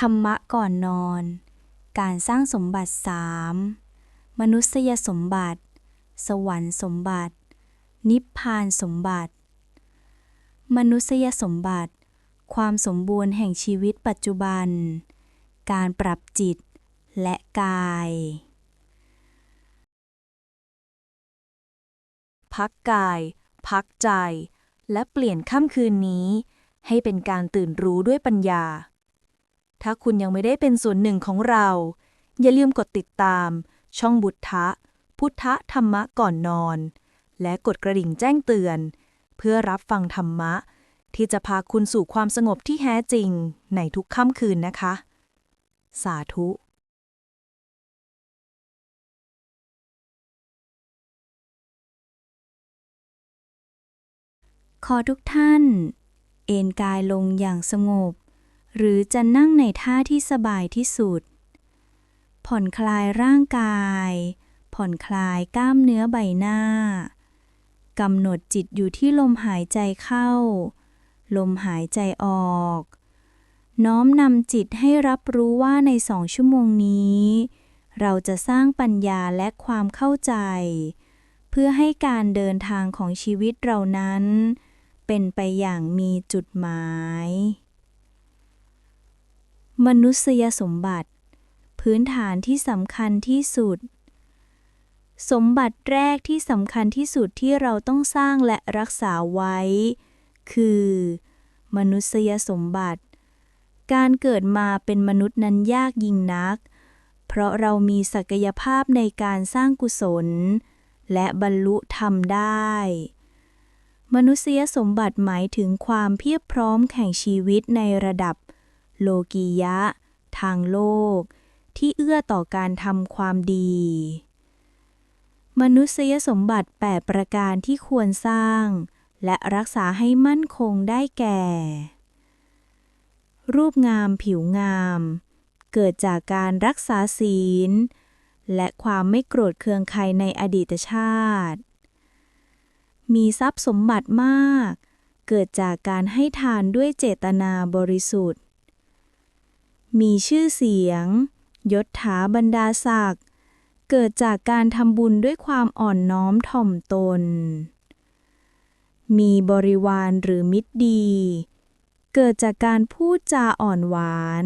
ธรรมะก่อนนอน การสร้างสมบัติสามมนุษยสมบัติ สวรรค์สมบัติ นิพพานสมบัติ มนุษยสมบัติ ความสมบูรณ์แห่งชีวิตปัจจุบัน การปรับจิตและกาย พักกาย พักใจ และเปลี่ยนค่ำคืนนี้ ให้เป็นการตื่นรู้ด้วยปัญญา ถ้าคุณยังไม่ได้เป็นส่วนหนึ่งของเรา อย่าลืมกดติดตาม ช่องบุทธะ พุทธธรรมะก่อนนอน และกดกระดิ่งแจ้งเตือน เพื่อรับฟังธรรมะ ที่จะพาคุณสู่ความสงบที่แท้จริงในทุกค่ำคืนนะคะ สาธุขอทุกท่าน เอนกายลงอย่างสงบ หรือจะนั่งในท่าที่สบายที่สุด ผ่อนคลายร่างกาย ผ่อนคลายกล้ามเนื้อใบหน้ากำหนดจิตอยู่ที่ลมหายใจเข้า ลมหายใจออก น้อมนำจิตให้รับรู้ว่าในสองชั่วโมงนี้ เราจะสร้างปัญญาและความเข้าใจ เพื่อให้การเดินทางของชีวิตเรานั้น เป็นไปอย่างมีจุดหมาย มนุษยสมบัติ พื้นฐานที่สำคัญที่สุด สมบัติแรกที่สำคัญที่สุดที่เราต้องสร้างและรักษาไว้ คือ มนุษยสมบัติ การเกิดมาเป็นมนุษย์นั้นยากยิ่งนัก เพราะเรามีศักยภาพในการสร้างกุศล และบรรลุธรรมได้ มนุษยสมบัติหมายถึงความเพียบพร้อมแข่งชีวิตในระดับ โลกียะ ทางโลก ที่เอื้อต่อการทำความดี มนุษยสมบัติ 8 ประการที่ควรสร้าง และรักษาให้มั่นคงได้แก่ รูปงามผิวงาม เกิดจากการรักษาศีล และความไม่โกรธเคืองใครในอดีตชาติ มีทรัพย์สมบัติมากเกิดจากการให้ทานด้วยเจตนาบริสุทธิ์ มีชื่อเสียง ยศถาบรรดาศักดิ์ เกิดจากการทำบุญด้วยความอ่อนน้อมถ่อมตน มีบริวารหรือมิตรดี เกิดจากการพูดจาอ่อนหวาน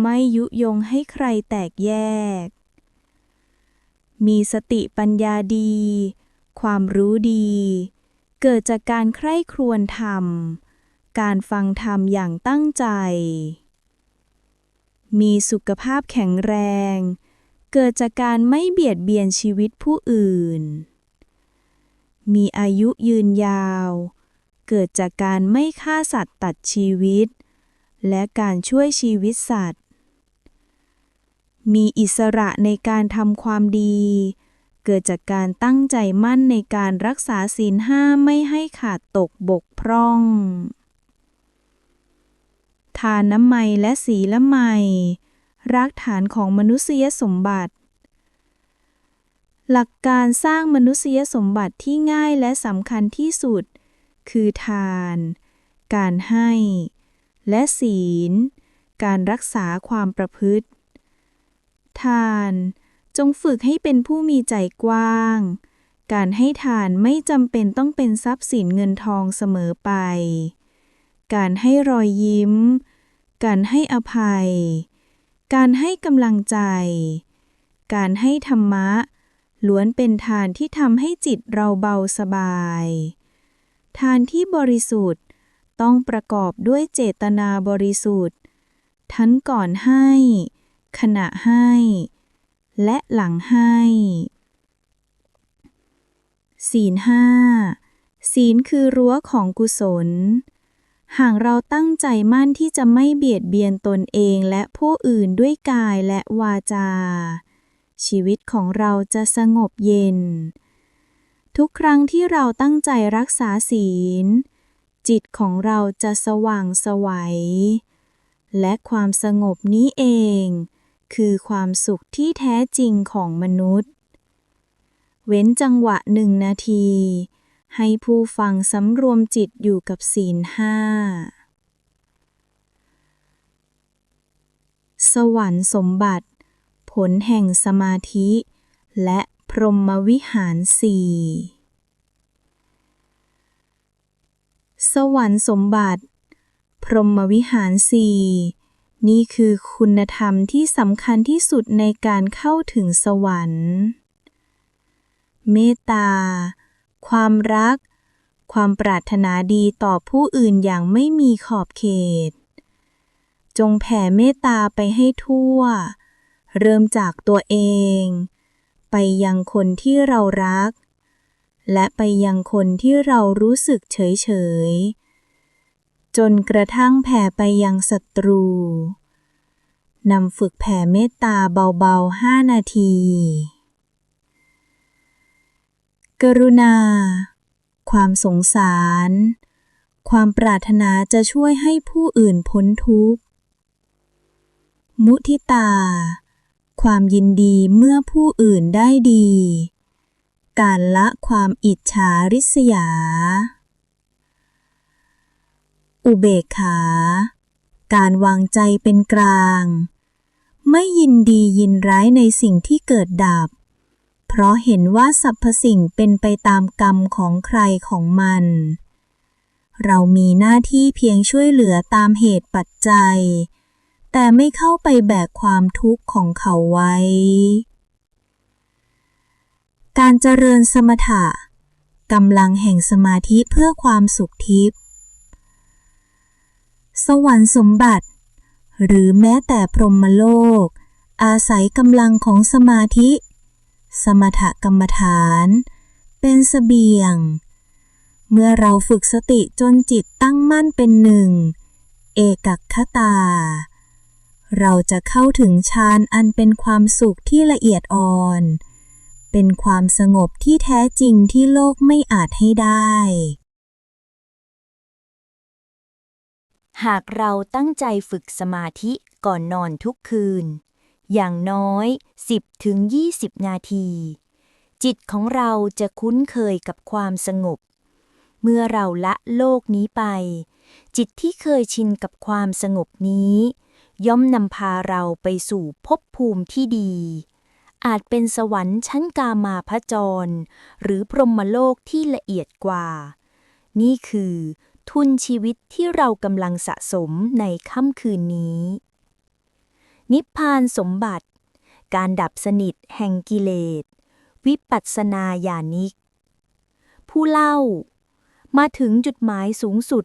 ไม่ยุยงให้ใครแตกแยก มีสติปัญญาดี ความรู้ดี เกิดจากการใคร่ครวญธรรม การฟังธรรมอย่างตั้งใจ มีสุขภาพแข็งแรง เกิดจากการไม่เบียดเบียนชีวิตผู้อื่น มีอายุยืนยาว เกิดจากการไม่ฆ่าสัตว์ตัดชีวิต และการช่วยชีวิตสัตว์ มีอิสระในการทำความดี เกิดจากการตั้งใจมั่นในการรักษาศีลห้าไม่ให้ขาดตกบกพร่อง ทานน้ำไมและศีละไมรากฐานของมนุษยสมบัติ หลักการสร้างมนุษยสมบัติที่ง่ายและสำคัญที่สุด คือทาน การให้ และศีล การรักษาความประพฤติ ทานจงฝึกให้เป็นผู้มีใจกว้าง การให้ทานไม่จำเป็นต้องเป็นทรัพย์สินเงินทองเสมอไป การให้รอยยิ้ม การให้อภัย การให้กำลังใจ การให้ธรรมะ ล้วนเป็นทานที่ทำให้จิตเราเบาสบาย ทานที่บริสุทธิ์ต้องประกอบด้วยเจตนาบริสุทธิ์ ทั้งก่อนให้ ขณะให้ และหลังให้ศีลห้าศีลคือรั้วของกุศล หากเราตั้งใจมั่นที่จะไม่เบียดเบียนตนเองและผู้อื่นด้วยกายและวาจา ชีวิตของเราจะสงบเย็น ทุกครั้งที่เราตั้งใจรักษาศีล จิตของเราจะสว่างสวัย และความสงบนี้เอง คือความสุขที่แท้จริงของมนุษย์ เว้นจังหวะหนึ่งนาที ให้ผู้ฟังสำรวมจิตอยู่กับศีลห้า สวรรค์สมบัติ ผลแห่งสมาธิ และพรหมวิหารสี่สวรรค์สมบัติ พรหมวิหารสี่นี่คือคุณธรรมที่สำคัญที่สุดในการเข้าถึงสวรรค์ เมตตา ความรัก ความปรารถนาดีต่อผู้อื่นอย่างไม่มีขอบเขต จงแผ่เมตตาไปให้ทั่ว เริ่มจากตัวเอง ไปยังคนที่เรารัก และไปยังคนที่เรารู้สึกเฉยๆจนกระทั่งแผ่ไปยังศัตรู นำฝึกแผ่เมตตาเบาๆห้านาที กรุณา ความสงสาร ความปรารถนาจะช่วยให้ผู้อื่นพ้นทุกข์ มุทิตา ความยินดีเมื่อผู้อื่นได้ดี การละความอิจฉาริษยา อุเบกขา การวางใจเป็นกลาง ไม่ยินดียินร้ายในสิ่งที่เกิดดับ เพราะเห็นว่าสรรพสิ่งเป็นไปตามกรรมของใครของมัน เรามีหน้าที่เพียงช่วยเหลือตามเหตุปัจจัย แต่ไม่เข้าไปแบกความทุกข์ของเขาไว้ การเจริญสมถะกำลังแห่งสมาธิเพื่อความสุขทิพย์ สวรรค์สมบัติ หรือแม้แต่พรหมโลก อาศัยกำลังของสมาธิ สมถกรรมฐาน เป็นเสบียง เมื่อเราฝึกสติจนจิตตั้งมั่นเป็นหนึ่ง เอกัคคตา เราจะเข้าถึงฌานอันเป็นความสุขที่ละเอียดอ่อน เป็นความสงบที่แท้จริงที่โลกไม่อาจให้ได้ หากเราตั้งใจฝึกสมาธิก่อนนอนทุกคืน อย่างน้อย 10-20นาที จิตของเราจะคุ้นเคยกับความสงบ เมื่อเราละโลกนี้ไป จิตที่เคยชินกับความสงบนี้ ย่อมนำพาเราไปสู่ภพภูมิที่ดี อาจเป็นสวรรค์ชั้นกามาพจร หรือพรหมโลกที่ละเอียดกว่า นี่คือทุนชีวิตที่เรากำลังสะสมในค่ำคืนนี้ นิพพานสมบัติ การดับสนิทแห่งกิเลส วิปัสสนาญาณิก ผู้เล่า มาถึงจุดหมายสูงสุด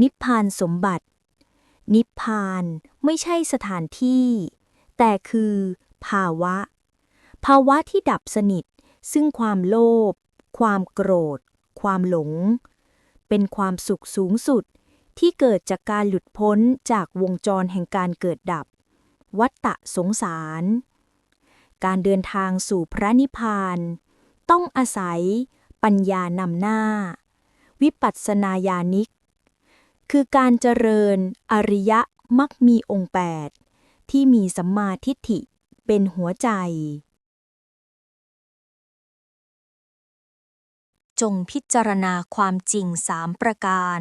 นิพพานสมบัติ นิพพานไม่ใช่สถานที่ แต่คือภาวะ ภาวะที่ดับสนิท ซึ่งความโลภ ความโกรธ ความหลง เป็นความสุขสูงสุดที่เกิดจากการหลุดพ้นจากวงจรแห่งการเกิดดับ วัฏฏะสงสาร การเดินทางสู่พระนิพพาน ต้องอาศัยปัญญานำหน้า วิปัสสนาญาณิก คือการเจริญอริยมักมีองค์แปดที่มีสัมมาทิฏฐิเป็นหัวใจ จงพิจารณาความจริงสามประการ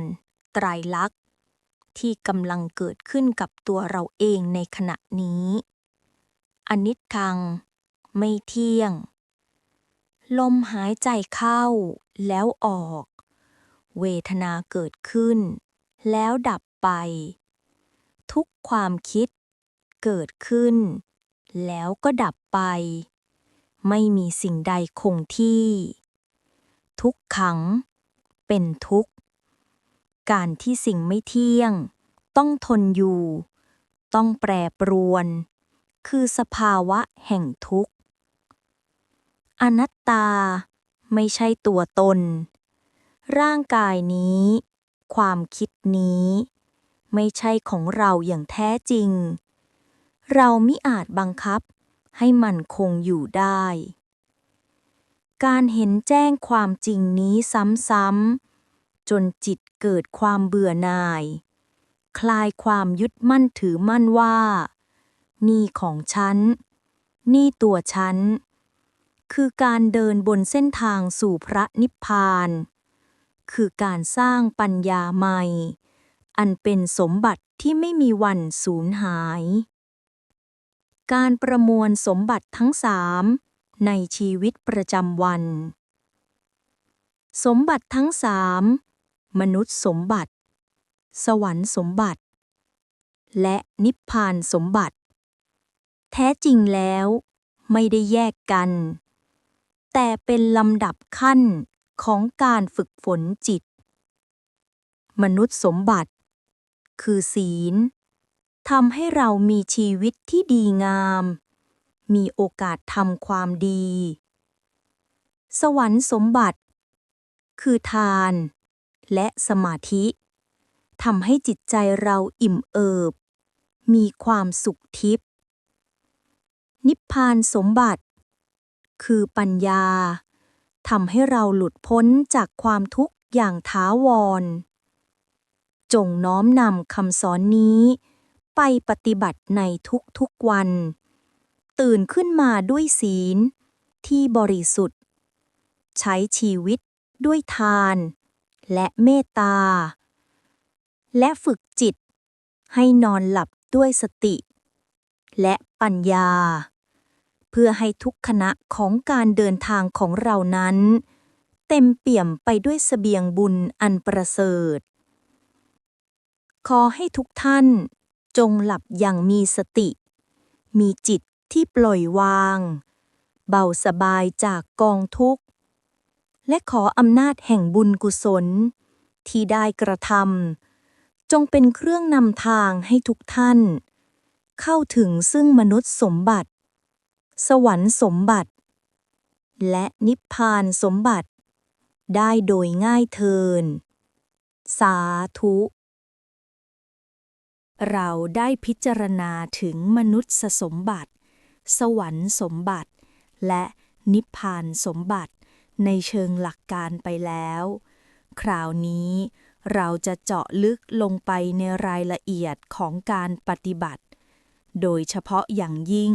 ไตรลักษ ที่กำลังเกิดขึ้นกับตัวเราเองในขณะนี้ อนิจจัง ไม่เที่ยง ลมหายใจเข้าแล้วออก เวทนาเกิดขึ้น แล้วดับไป ทุกความคิด เกิดขึ้น แล้วก็ดับไป ไม่มีสิ่งใดคงที่ ทุกขัง เป็นทุกข์ การที่สิ่งไม่เที่ยง ต้องทนอยู่ ต้องแปรปรวน คือสภาวะแห่งทุกข์ อนัตตา ไม่ใช่ตัวตน ร่างกายนี้ ความคิดนี้ ไม่ใช่ของเราอย่างแท้จริง เรามิอาจบังคับให้มันคงอยู่ได้ การเห็นแจ้งความจริงนี้ซ้ำๆจนจิต เกิดความเบื่อหน่าย คลายความยึดมั่นถือมั่นว่า นี่ของฉัน นี่ตัวฉัน คือการเดินบนเส้นทางสู่พระนิพพาน คือการสร้างปัญญาใหม่ อันเป็นสมบัติที่ไม่มีวันสูญหาย การประมวลสมบัติทั้งสามในชีวิตประจำวัน สมบัติทั้งสาม มนุษย์สมบัติ สวรรค์สมบัติ และนิพพานสมบัติ แท้จริงแล้วไม่ได้แยกกัน แต่เป็นลำดับขั้นของการฝึกฝนจิต มนุษย์สมบัติ คือศีลทำให้เรามีชีวิตที่ดีงาม มีโอกาสทำความดี สวรรค์สมบัติ คือทาน และสมาธิทำให้จิตใจเราอิ่มเอิบ มีความสุขทิพย์นิพพานสมบัติ คือปัญญาทำให้เราหลุดพ้นจากความทุกข์อย่างถาวร จงน้อมนำคำสอนนี้ ไปปฏิบัติในทุกๆวัน ตื่นขึ้นมาด้วยศีลที่บริสุทธิ์ ใช้ชีวิตด้วยทาน และเมตตา และฝึกจิต ให้นอนหลับด้วยสติ และปัญญา เพื่อให้ทุกขณะของการเดินทางของเรานั้น เต็มเปี่ยมไปด้วยเสบียงบุญอันประเสริฐ ขอให้ทุกท่านจงหลับอย่างมีสติ มีจิตที่ปล่อยวาง เบาสบายจากกองทุกข์ และขออำนาจแห่งบุญกุศล ที่ได้กระทำจงเป็นเครื่องนำทางให้ทุกท่าน เข้าถึงซึ่งมนุษย์สมบัติ สวรรค์สมบัติ และนิพพานสมบัติ ได้โดยง่ายเทิน สาธุ เราได้พิจารณาถึงมนุษย์สมบัติ สวรรค์สมบัติ และนิพพานสมบัติ ในเชิงหลักการไปแล้ว คราวนี้เราจะเจาะลึกลงไปในรายละเอียดของการปฏิบัติ โดยเฉพาะอย่างยิ่ง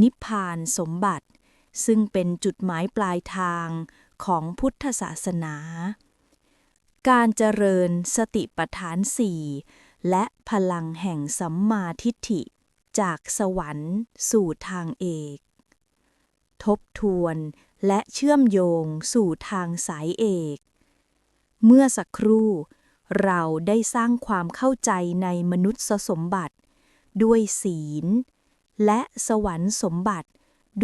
นิพพานสมบัติ ซึ่งเป็นจุดหมายปลายทางของพุทธศาสนา การเจริญสติปัฏฐานสี่และพลังแห่งสัมมาทิฏฐิ จากสวรรค์สู่ทางเอก ทบทวน และเชื่อมโยงสู่ทางสายเอก เมื่อสักครู่ เราได้สร้างความเข้าใจในมนุษย์สมบัติ ด้วยศีล และสวรรค์สมบัติ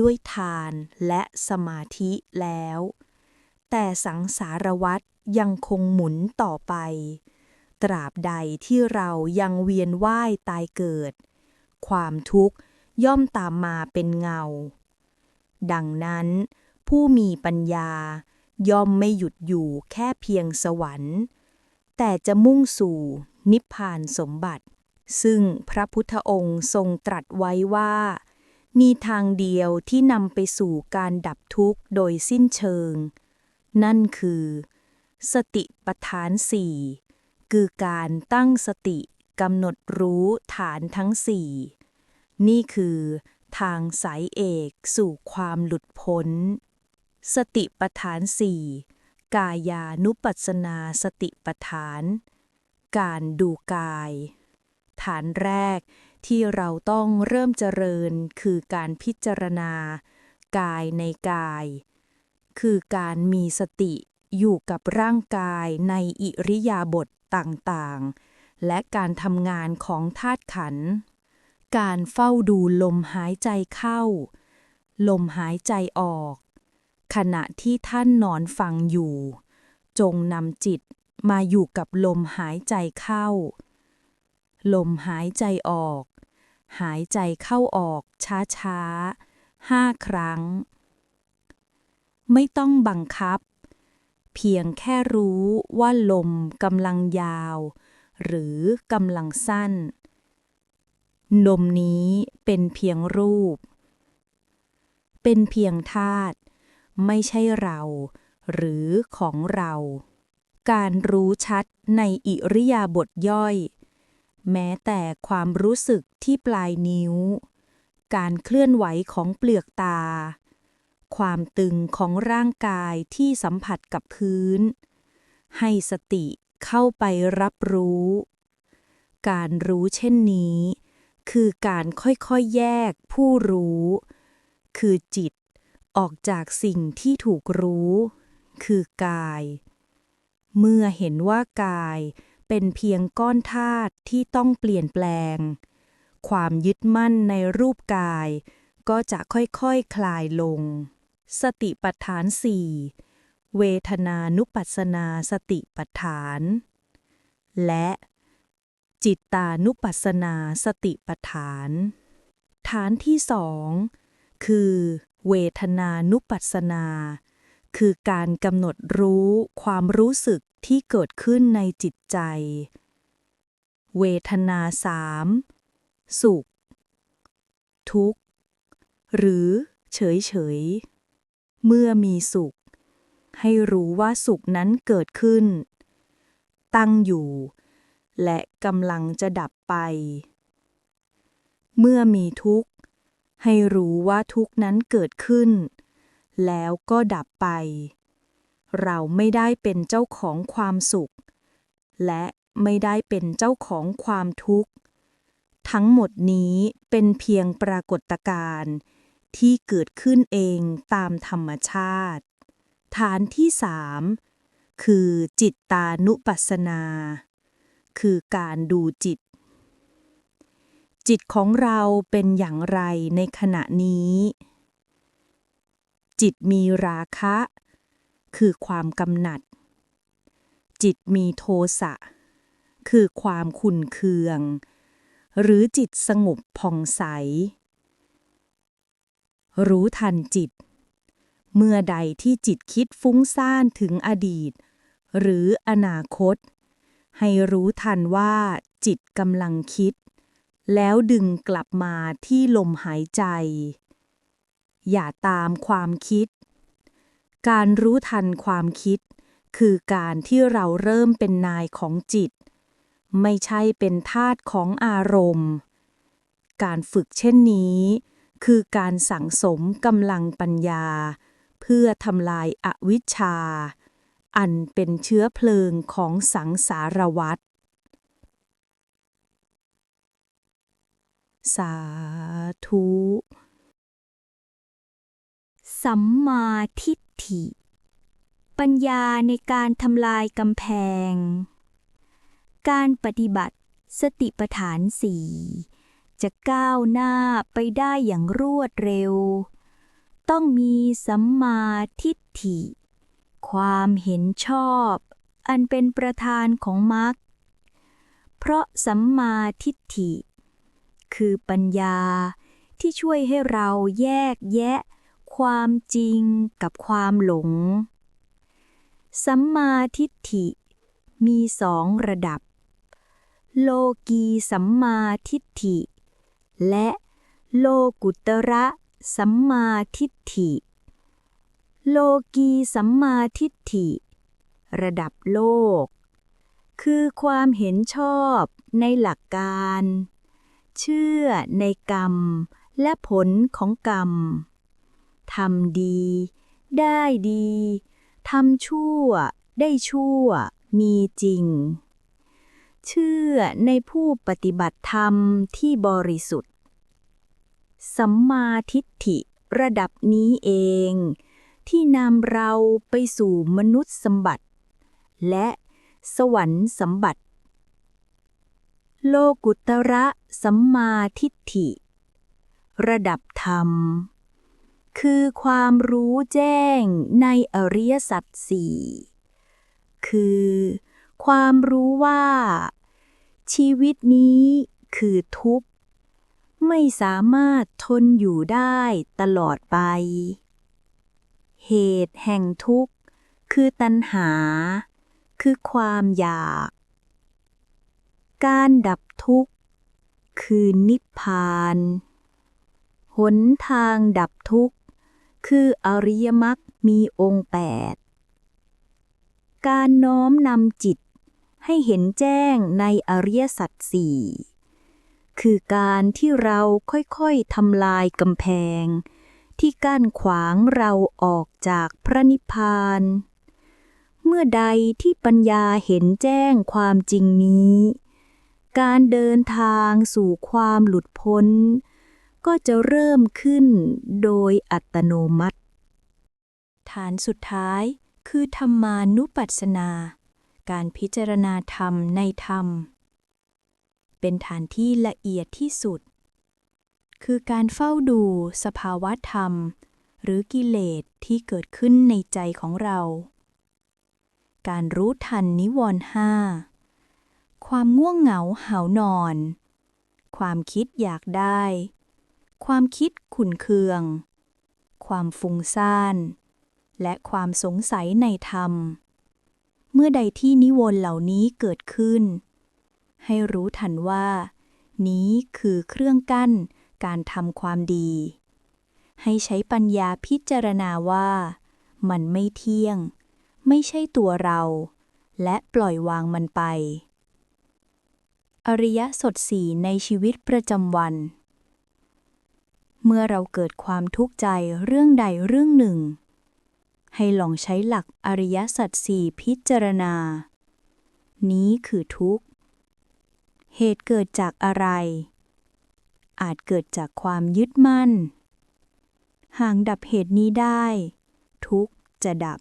ด้วยทานและสมาธิแล้ว แต่สังสารวัฏยังคงหมุนต่อไป ตราบใดที่เรายังเวียนว่ายตายเกิด ความทุกข์ย่อมตามมาเป็นเงา ดังนั้น ผู้มีปัญญา ย่อมไม่หยุดอยู่แค่เพียงสวรรค์ แต่จะมุ่งสู่นิพพานสมบัติ ซึ่งพระพุทธองค์ทรงตรัสไว้ว่า มีทางเดียวที่นำไปสู่การดับทุกข์โดยสิ้นเชิง นั่นคือ สติปัฏฐานสี่คือการตั้งสติกำหนดรู้ฐานทั้งสี่นี่คือทางสายเอกสู่ความหลุดพ้น สติปฐานสี่กายานุปัสนาสติปฐาน การดูกาย ฐานแรกที่เราต้องเริ่มเจริญคือการพิจารณา กายในกาย คือการมีสติอยู่กับร่างกายในอิริยาบถต่างๆ และการทำงานของธาตุขันธ์การเฝ้าดูลมหายใจเข้า ลมหายใจออก ขณะที่ท่านนอนฟังอยู่ จงนำจิตมาอยู่กับลมหายใจเข้า ลมหายใจออก หายใจเข้าออกช้าๆห้าครั้ง ไม่ต้องบังคับ เพียงแค่รู้ว่าลมกำลังยาว หรือกำลังสั้น ลมนี้เป็นเพียงรูป เป็นเพียงธาตุ ไม่ใช่เรา หรือของเรา การรู้ชัดในอิริยาบถย่อย แม้แต่ความรู้สึกที่ปลายนิ้ว การเคลื่อนไหวของเปลือกตา ความตึงของร่างกายที่สัมผัสกับพื้น ให้สติเข้าไปรับรู้ การรู้เช่นนี้ คือการค่อยๆแยกผู้รู้ คือจิต ออกจากสิ่งที่ถูกรู้ คือกาย เมื่อเห็นว่ากายเป็นเพียงก้อนธาตุที่ต้องเปลี่ยนแปลง ความยึดมั่นในรูปกาย ก็จะค่อยๆคคลายลง สติปัฏฐานสี่เวทนานุปัสนาสติปัฏฐาน และจิตตานุปัสสนาสติปัฏฐาน ฐานที่สองคือ เวทนานุปัสสนา คือการกำหนดรู้ความรู้สึกที่เกิดขึ้นในจิตใจ เวทนาสามสุข ทุกข์ หรือเฉยเฉย เมื่อมีสุข ให้รู้ว่าสุขนั้นเกิดขึ้น ตั้งอยู่ และกำลังจะดับไป เมื่อมีทุกข์ ให้รู้ว่าทุกนั้นเกิดขึ้น แล้วก็ดับไป เราไม่ได้เป็นเจ้าของความสุข และไม่ได้เป็นเจ้าของความทุกข์ ทั้งหมดนี้เป็นเพียงปรากฏการณ์ที่เกิดขึ้นเองตามธรรมชาติ ฐานที่สามคือจิตตานุปัสสนา คือการดูจิต จิตของเราเป็นอย่างไรในขณะนี้ จิตมีราคะ คือความกำหนัด จิตมีโทสะ คือความขุ่นเคือง หรือจิตสงบผ่องใส รู้ทันจิต เมื่อใดที่จิตคิดฟุ้งซ่านถึงอดีต หรืออนาคต ให้รู้ทันว่าจิตกำลังคิด แล้วดึงกลับมาที่ลมหายใจ อย่าตามความคิด การรู้ทันความคิด คือการที่เราเริ่มเป็นนายของจิต ไม่ใช่เป็นทาสของอารมณ์ การฝึกเช่นนี้ คือการสั่งสมกำลังปัญญา เพื่อทำลายอวิชชา อันเป็นเชื้อเพลิงของสังสารวัฏ สาธุ สัมมาทิฏฐิ ปัญญาในการทำลายกำแพง การปฏิบัติสติปัฏฐานสี่จะก้าวหน้าไปได้อย่างรวดเร็ว ต้องมีสัมมาทิฏฐิ ความเห็นชอบ อันเป็นประธานของมรรคเพราะสัมมาทิฏฐิ คือปัญญา ที่ช่วยให้เราแยกแยะ ความจริงกับความหลง สัมมาทิฏฐิ มีสองระดับ โลกีสัมมาทิฏฐิ และโลกุตระสัมมาทิฏฐิ โลกีสัมมาทิฏฐิ ระดับโลก คือความเห็นชอบในหลักการ เชื่อในกรรม และผลของกรรม ทำดี ได้ดี ทำชั่ว ได้ชั่ว มีจริง เชื่อในผู้ปฏิบัติธรรมที่บริสุทธิ์ สัมมาทิฏฐิระดับนี้เอง ที่นำเราไปสู่มนุษย์สมบัติ และสวรรค์สมบัติ โลกุตระสัมมาทิฏฐิ ระดับธรรม คือความรู้แจ้งในอริยสัจสี่คือ ความรู้ว่า ชีวิตนี้คือทุกข์ ไม่สามารถทนอยู่ได้ตลอดไป เหตุแห่งทุกข์ คือตัณหา คือความอยาก การดับทุกข์ คือนิพพาน หนทางดับทุกข์ คืออริยมรรคมีองค์แปด การน้อมนำจิตให้เห็นแจ้งในอริยสัจสี่คือการที่เราค่อยๆทำลายกำแพง ที่กั้นขวางเราออกจากพระนิพพาน เมื่อใดที่ปัญญาเห็นแจ้งความจริงนี้ การเดินทางสู่ความหลุดพ้น ก็จะเริ่มขึ้นโดยอัตโนมัติ ฐานสุดท้ายคือธรรมานุปัสสนา การพิจารณาธรรมในธรรม เป็นฐานที่ละเอียดที่สุด คือการเฝ้าดูสภาวะธรรม หรือกิเลสที่เกิดขึ้นในใจของเรา การรู้ทันนิวรณ์ห้า ความง่วงเหงาหานอน ความคิดอยากได้ ความคิดขุนเคือง ความฟุ้งซ่าน และความสงสัยในธรรม เมื่อใดที่นิวรณ์เหล่านี้เกิดขึ้น ให้รู้ทันว่า นี้คือเครื่องกั้นการทำความดี ให้ใช้ปัญญาพิจารณาว่า มันไม่เที่ยง ไม่ใช่ตัวเรา และปล่อยวางมันไป อริยสดสีในชีวิตประจำวัน เมื่อเราเกิดความทุกข์ใจเรื่องใดเรื่องหนึ่ง ให้ลองใช้หลักอริยสัจสี่พิจารณา นี้คือทุกข์ เหตุเกิดจากอะไร อาจเกิดจากความยึดมั่น หากดับเหตุนี้ได้ ทุกข์จะดับ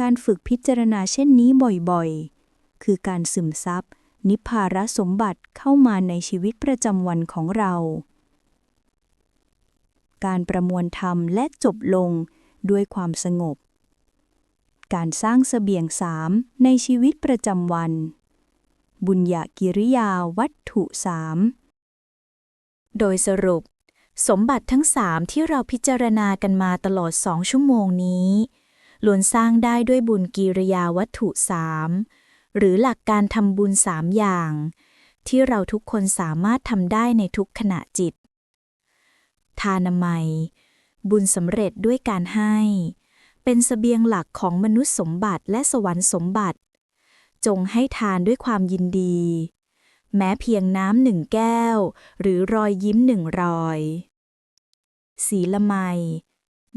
การฝึกพิจารณาเช่นนี้บ่อยๆคือการซึมซับ นิพพารสมบัติเข้ามาในชีวิตประจำวันของเรา การประมวลธรรมและจบลงด้วยความสงบ การสร้างเสบียงสามในชีวิตประจำวัน บุญญากิริยาวัตถุสามโดยสรุป สมบัติทั้งสามที่เราพิจารณากันมาตลอดสองชั่วโมงนี้ล้วนสร้างได้ด้วยบุญกิริยาวัตถุสาม หรือหลักการทำบุญสามอย่าง ที่เราทุกคนสามารถทำได้ในทุกขณะจิต ทานามัย บุญสำเร็จด้วยการให้ เป็นเสบียงหลักของมนุษย์สมบัติและสวรรค์สมบัติ จงให้ทานด้วยความยินดี แม้เพียงน้ำหนึ่งแก้ว หรือรอยยิ้มหนึ่งรอยศีลไมย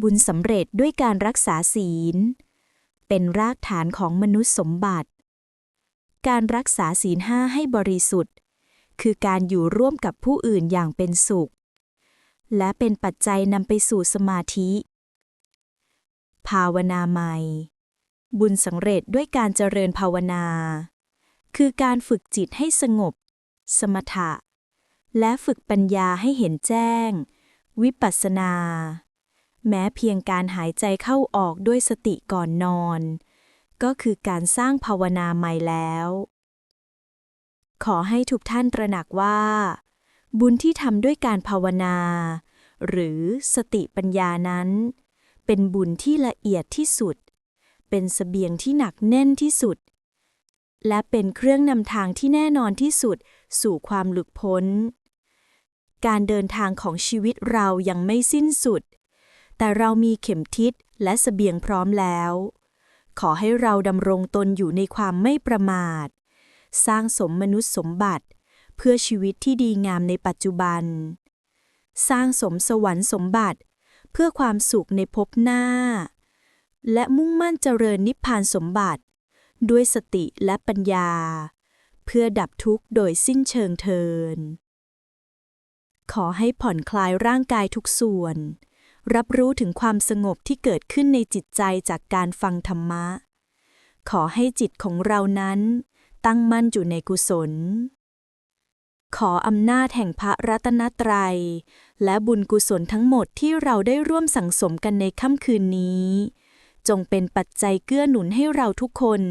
บุญสำเร็จด้วยการรักษาศีล เป็นรากฐานของมนุษย์สมบัติ การรักษาศีลห้าให้บริสุทธิ์ คือการอยู่ร่วมกับผู้อื่นอย่างเป็นสุข และเป็นปัจจัยนำไปสู่สมาธิ ภาวนาใหม่ บุญสำเร็จด้วยการเจริญภาวนา คือการฝึกจิตให้สงบ สมถะ และฝึกปัญญาให้เห็นแจ้ง วิปัสสนา แม้เพียงการหายใจเข้าออกด้วยสติก่อนนอน ก็คือการสร้างภาวนาใหม่แล้ว ขอให้ทุกท่านตระหนักว่า บุญที่ทำด้วยการภาวนา หรือสติปัญญานั้น เป็นบุญที่ละเอียดที่สุด เป็นเสบียงที่หนักแน่นที่สุด และเป็นเครื่องนำทางที่แน่นอนที่สุดสู่ความหลุดพ้น การเดินทางของชีวิตเรายังไม่สิ้นสุด แต่เรามีเข็มทิศและเสบียงพร้อมแล้ว ขอให้เราดำรงตนอยู่ในความไม่ประมาท สร้างสมมนุษย์สมบัติ เพื่อชีวิตที่ดีงามในปัจจุบัน สร้างสมสวรรค์สมบัติ เพื่อความสุขในภพหน้า และมุ่งมั่นเจริญนิพพานสมบัติ ด้วยสติและปัญญา เพื่อดับทุกข์โดยสิ้นเชิงเทินขอให้ผ่อนคลายร่างกายทุกส่วน รับรู้ถึงความสงบที่เกิดขึ้นในจิตใจจากการฟังธรรมะ ขอให้จิตของเรานั้น ตั้งมั่นอยู่ในกุศล ขออำนาจแห่งพระรัตนตรัย และบุญกุศลทั้งหมดที่เราได้ร่วมสั่งสมกันในค่ำคืนนี้ จงเป็นปัจจัยเกื้อหนุนให้เราทุกคน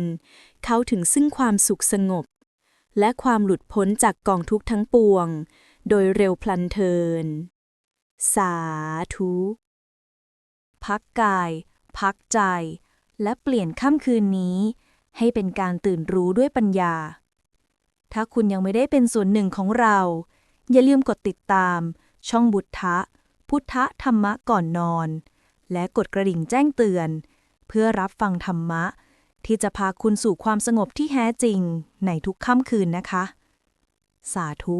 เข้าถึงซึ่งความสุขสงบ และความหลุดพ้นจากกองทุกข์ทั้งปวง โดยเร็วพลันเทิน สาธุ พักกาย พักใจ และเปลี่ยนค่ำคืนนี้ ให้เป็นการตื่นรู้ด้วยปัญญา ถ้าคุณยังไม่ได้เป็นส่วนหนึ่งของเรา อย่าลืมกดติดตาม ช่องบุทธะ พุทธธรรมะก่อนนอน และกดกระดิ่งแจ้งเตือน เพื่อรับฟังธรรมะ ที่จะพาคุณสู่ความสงบที่แท้จริงในทุกค่ำคืนนะคะ สาธุ